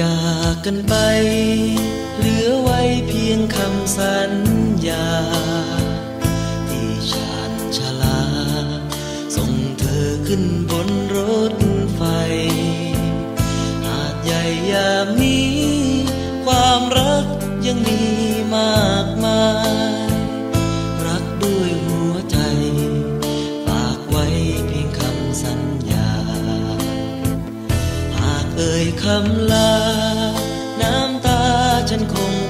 จากกันไป เหลือไว้เพียงคำสัญญา ที่ฉันชลา ส่งเธอขึ้น คำลา น้ำตาฉันคง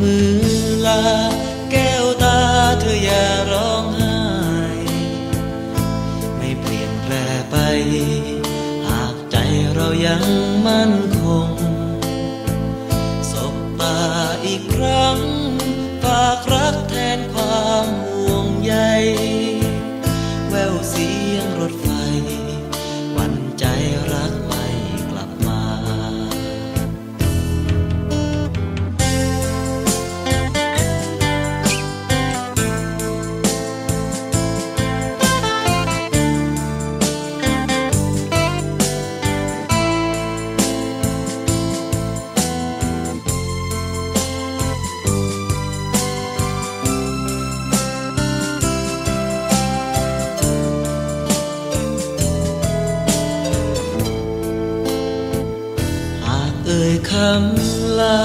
มือลา แก้วตาเธออย่าร้องไห้ ไม่เปลี่ยนแปลไป หากใจเรายังมั่นคง สบตาอีกครั้ง คำลา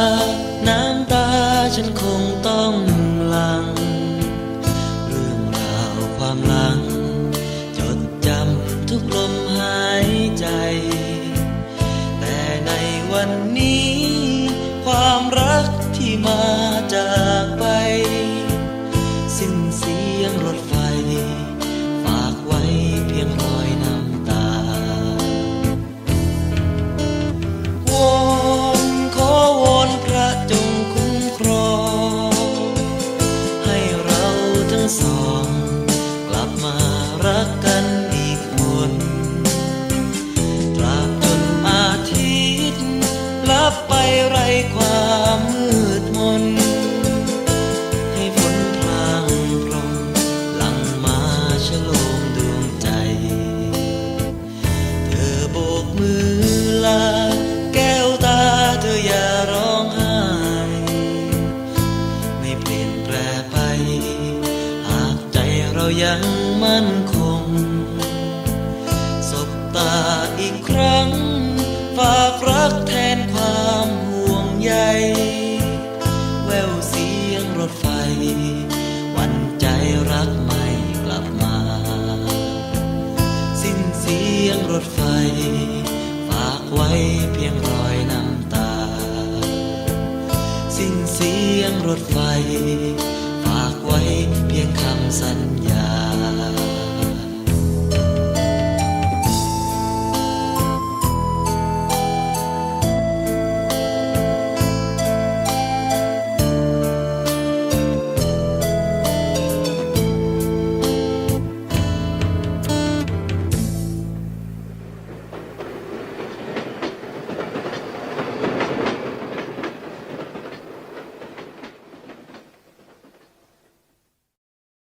น้ำตาฉันคงต้องหลัง เรื่องราวความหลัง จดจำทุกลมหายใจ แต่ในวันนี้ ไป หากใจเรายังมั่นคง สิ้นเสียงรถไฟ ฝากไว้เพียงคำสัญญา